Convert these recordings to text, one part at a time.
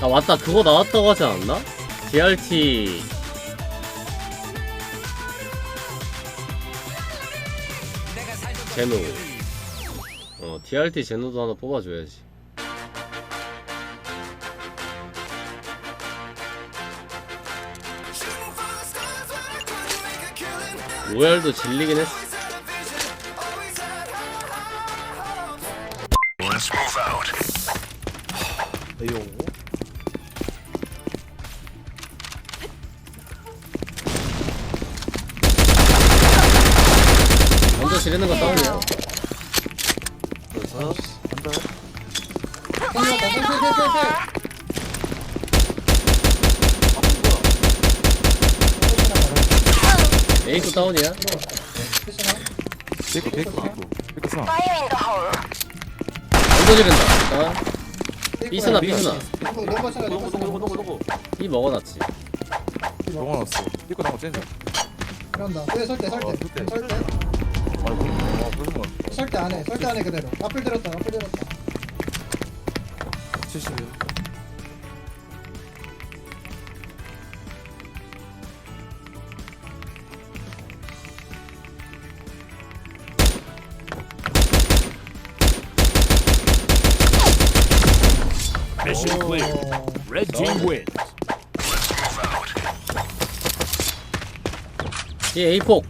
아 맞다. 그거 나왔다고 하지 않았나? DRT 제노. 어 DRT 제노도 하나 뽑아줘야지. 로얄도 질리긴 했어. 에용 지르는 거 다운이야 그래서 한다 에이쿠 다운이야 삐꾸 삐꾸 삐꾸 삐꾸 스나 먼저 지른다 너무 너무 차가 노고 노고 노고 이 먹어놨지 먹어놨어 삐꾸 나고 쟤는 그런다 그래 설대 어, 설대 설대. 설대 아이고 어 그런 거 설대 안해 설대 안해 그대로. 앞을 들었다 앞을 들었다. 70이요 Mission clear. 어, Red team wins. 뒤에 에이폭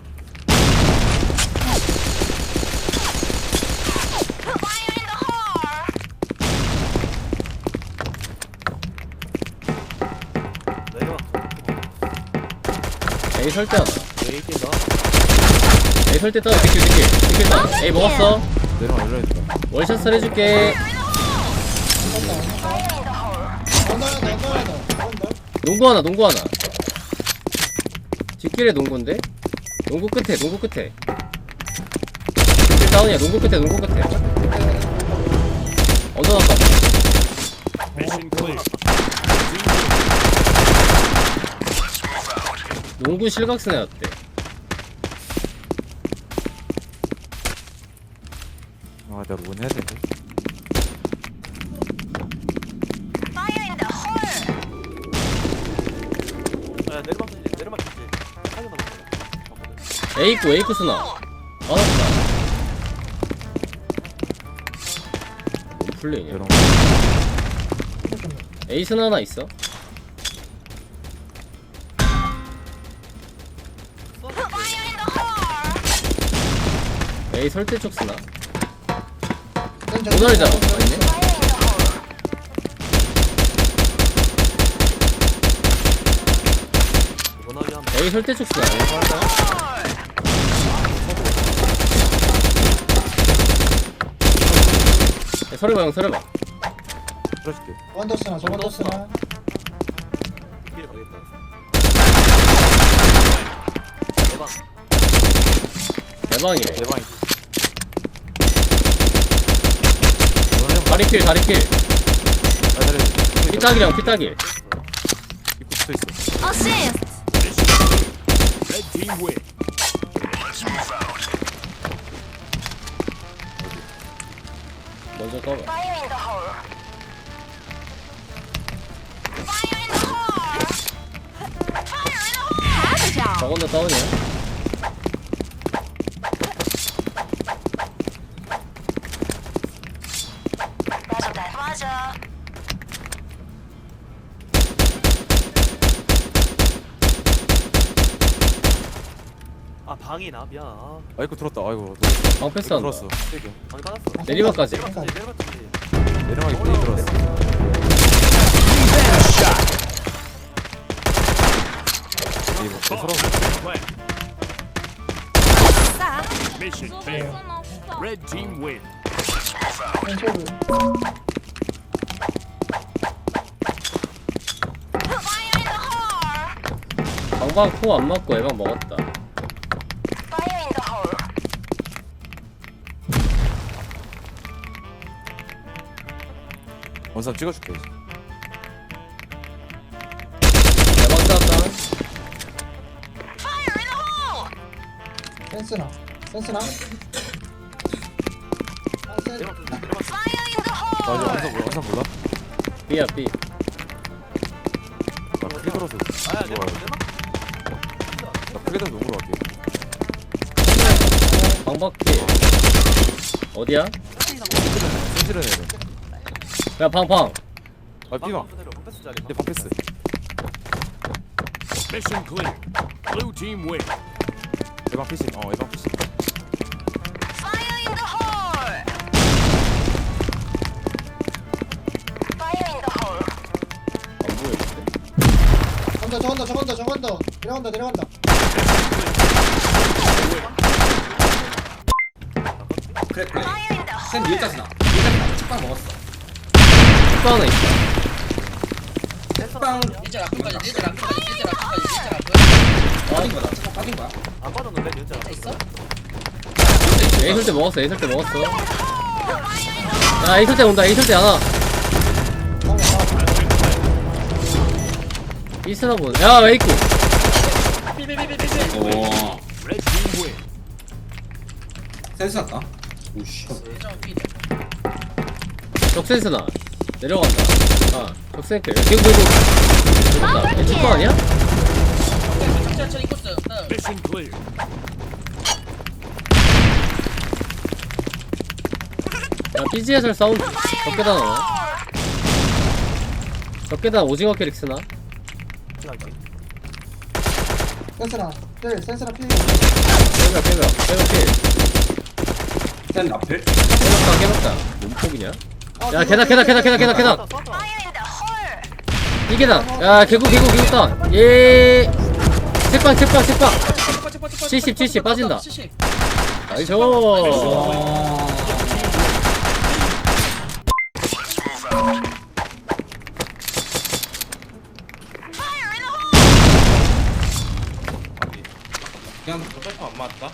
에이 설대 하나 왜 이긴다 에이 설대 따 디킬 디킬. 디킬 따 에이 먹었어. 내려가 열려있다 해줄게. 하나 더 언더 농구 하나 농구 하나. 뒷길에 농구인데? 농구 끝에 농구 끝에. 다운이야. 농구 끝에 농구 끝에. 언더 갔다. Mission. 농구 실각스네였대 아 내가 론 해야 되는데? 야 내리막 이제 내리막 이제 하기만 해 에이쿠 에이쿠 스나. 맞았다. 뭔 플레이냐 내려가 에이 스나 하나 있어 에이 설대 쪽 스나? 오늘이잖아 아니네 원하게 하면 에이 설대 쪽 스나? 야, 서려봐 형 서려봐. 풀어줄게. 언더 쓰나 저 언더 쓰나? 길 가겠다. 대박 대박이네. 대방이지 다리 킬 다리킬 아 잘해 피딱이랑 피딱이 입구 붙어 있어 Assist! Red team wins. 먼저 꺼봐 Capital! 저건도 다운이야 아 방이나 미안 아 아이고 들었다. 아이고 방 패스 들었어 한다. 들었어. 세개 방이 받았어. 내리막까지? 내리막까지 내리막까지. 내려막이 삐 들었어. 이 뭐, 서로! Mission failed. 방방 포안 맞고 애방 먹었다 원삼 찍어줄게 애방 땄다 센스나 센스나 아, 센- 나 이제 원삼 몰라 원삼 몰라 B야 B 삐들어서 아야 내려막 내려막 나 크게 된 농구로 할게 방박해 어디야? 센지른 애들 야 방방 아 삐방 자리 얘 방패스. Mission clear. Blue team win. 예방 피신 어 예방 피신 Fire in the hole! Fire in the hole! 안 보이는데 저건더 저건더 저건더 저건더 내려간다 내려간다. 그래 그래 Fire in the 쌤 hole! 일자스나 일자스나. 축빵 먹었어 축구 하나 있어. 일자 라프까지 일자 라프까지 일자 라프까지 일자 라프 빠진 거다. 빠진 거야? 안 빠졌는데 진짜 있어? A 설때 먹었어 A 설때 먹었어. 야 A 설때 온다 A 설때 안와 이스나 보네 야 웨이크 오. 센스 났다. 오씨. 적센스나 내려간다. 아. 적센클 개구 개구 됐다 얘 축구 아니야? 코스 Mission clear. 야 BG 해설 사운드 적계단 하나 적계단 오징어 캐릭 쓰나? 센스나 필 센스나 필. 깨벽 깨벽 깨벽 필. 쌤 라플 깨벽다 깨벽다. 몸폭이냐? 아, 야 계단 계단 계단 계단 계단. 계단! 이 계단 야 개구 개구 개구다 예. 책방 책방 책방 70 70 빠진다. 70 나이스. 어 그냥 뺄거 안 맞다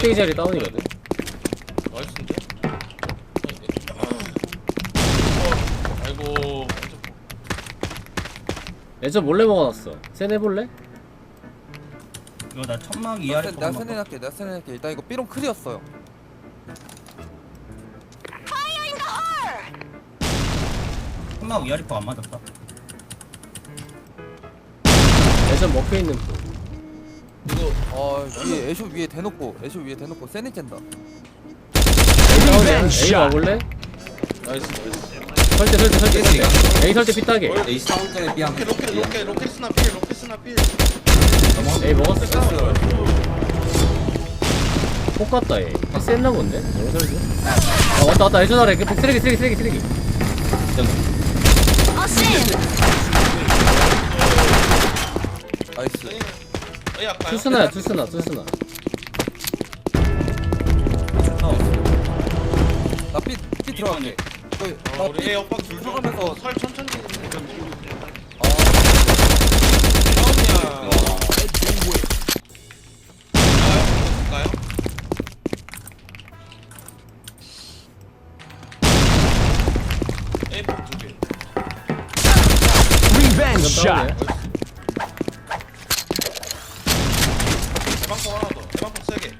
꼭대기 자리 다운이거든. 나이스인데? 아이고 예전 몰래 먹어놨어. 센 해볼래? 이거 나 천막 나 이하를 센- 내가 세내할게 내가 세내할게. 일단 이거 삐롱 클이었어요. 천막 이하리 거안 맞았다. 예전 먹혀 있는 부 이거 어 위에 애쇼 위에 대놓고 애쇼 위에 대놓고 세니 쨘다. A A 와볼래? 나이스 나이스 설대 설대 설대 설대. A 설대 피따게. 에이 사운드에 삐한 로켓 로켓 로켓 스나 필 로켓 스나 필. A 먹었어? 폭 같다 얘 박스 했나 본데? 아 왔다 왔다. 예전 아래. 그 쓰레기 쓰레기 쓰레기 쓰레기. shit! 나이스 투스나야 투스나 투스나 나삐삐 들어갈게 저기 나 우리 삐 A 오빠 줄 들어가면서 설 천천히 아 다운이야 win. 가요? A 폭두 개운이야 대방폭 하나 더. 대방폭 세 개.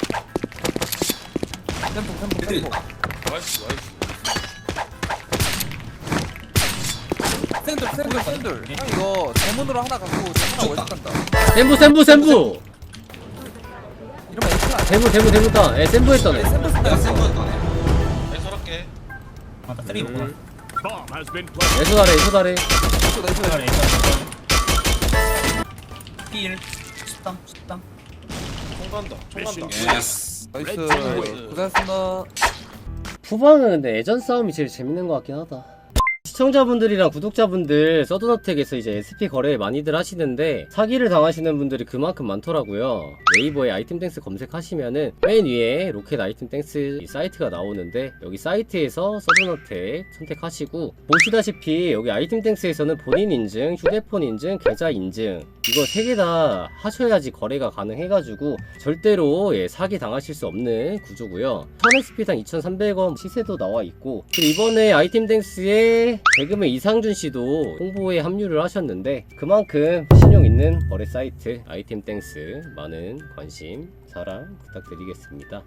샌들 샌들 샌들 형 이거 대문으로 하나 갖고 하나 월드 간다 센부 센부 센부 이러면 에이스 안 대부 대부 대부 따 예, 센부 했다네 샌들 내가 샌들 센 거였다네 서럽게. 아나 쓰레기 먹어. Bomb has been 아래 에이스 에이스 그래 일단 필 십당 십당. 총 간다. 총 간다. 예스 나이스. 고생했습니다 후반은 근데 예전 싸움이 제일 재밌는 것 같긴 하다. 시청자분들이랑 구독자분들 서든어택에서 이제 SP 거래 많이들 하시는데 사기를 당하시는 분들이 그만큼 많더라고요. 네이버에 아이템땡스 검색하시면은 맨 위에 로켓 아이템땡스 이 사이트가 나오는데 여기 사이트에서 서든어택 선택하시고 보시다시피 여기 아이템땡스에서는 본인 인증, 휴대폰 인증, 계좌 인증 이거 세 개 다 하셔야지 거래가 가능해가지고 절대로 예, 사기 당하실 수 없는 구조고요. 1000XP당 2,300원 시세도 나와 있고 이번에 아이템땡스에 개그맨 이상준 씨도 홍보에 합류를 하셨는데 그만큼 신용 있는 거래 사이트 아이템 땡스 많은 관심 사랑 부탁드리겠습니다.